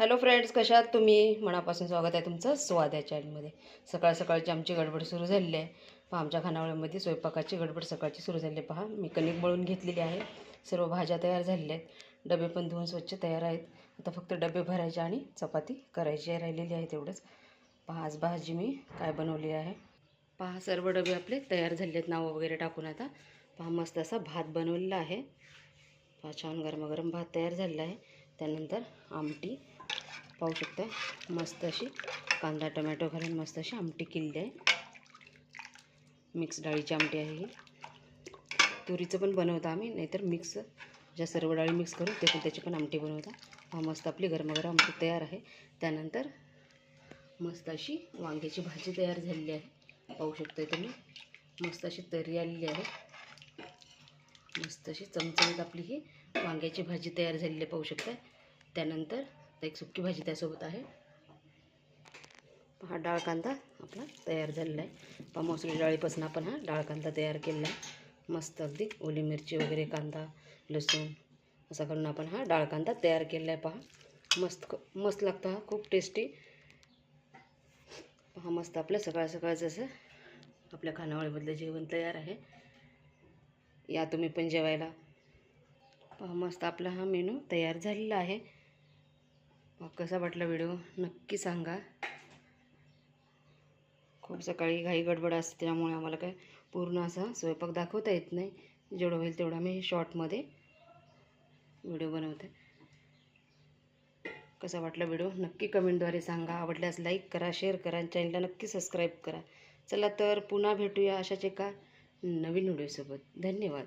Hello friends कशात तुम्ही? मनापासून स्वागत आहे तुमचं स्वाद्या चॅनलमध्ये. सकाळ सकाळची आमची गडबड सुरू झालेली आहे. पहा आमच्या खानावळीमध्ये स्वयंपाकाची गडबड सकाळची सुरू झाली आहे. पहा मी कणिक मळून घेतलेली आहे. सर्व भाज्या तयार झालेल्या आहेत. डबे पण धुवून स्वच्छ तयार आहेत. आता फक्त डबे भरायचे आणि चपाती करायची राहिलेली आहे तेवढंच. पहा आज भाजी मी काय बनवली आहे. पहा सर्व डबे आपले तयार झाले आहेत. नावं वगैरे टाकून आता. पहा मस्त असा भात बनवलेला आहे. पहा छान गरमागरम भात तयार झालेला आहे. त्यानंतर आमटी पाहू शकता मस्त अशी कांदा टमॅटो घालून मस्त अशी आमटी केलेली आहे. मिक्स डाळीची आमटी आहे ही. तुरीचं पण बनवतो आम्ही नाहीतर मिक्स ज्या सर्व डाळी मिक्स करू ते पण त्याची पण आमटी बनवता. हा मस्त आपली गरमागरम आमटी तयार आहे. त्यानंतर मस्त अशी वांग्याची भाजी तयार झालेली आहे. पाहू शकताय तुम्ही. मस्त अशी तरी आलेली आहे. मस्त अशी चमचमीत आपली ही वांग्याची भाजी तयार झालेली आहे पाहू शकताय. त्यानंतर एक सुकी भाजी त्यासोबत आहे. हा डाळ कांदा आपला तयार झालेला आहे. पहा मसुरी डाळीपासून आपण हा डाळ कांदा तयार केलेला आहे. मस्त अगदी ओली मिरची वगैरे कांदा लसूण असा करून आपण हा डाळ कांदा तयार केलेला आहे. पहा मस्त मस्त लागतं हा खूप टेस्टी पहा मस्त आपलं सकाळ सकाळचं असं आपल्या खानावळीमधलं जेवण तयार आहे. या तुम्ही पण जेवायला. पहा मस्त आपला हा मेनू तयार झालेला आहे. कसा वाटला व्हिडिओ? नक्की सांगा. खूप सकाळी घाई गडबड असते त्यामुळे आम्हाला काय पूर्ण असा स्वयंपाक दाखवता येत नाही. जेवढं होईल तेवढा मी शॉर्टमध्ये व्हिडिओ बनवते. कसा वाटला व्हिडिओ? नक्की कमेंटद्वारे सांगा. आवडल्यास लाईक करा शेअर करा आणि चॅनलला नक्की सबस्क्राईब करा. चला तर पुन्हा भेटूया अशाच एका नवीन व्हिडिओसोबत. धन्यवाद.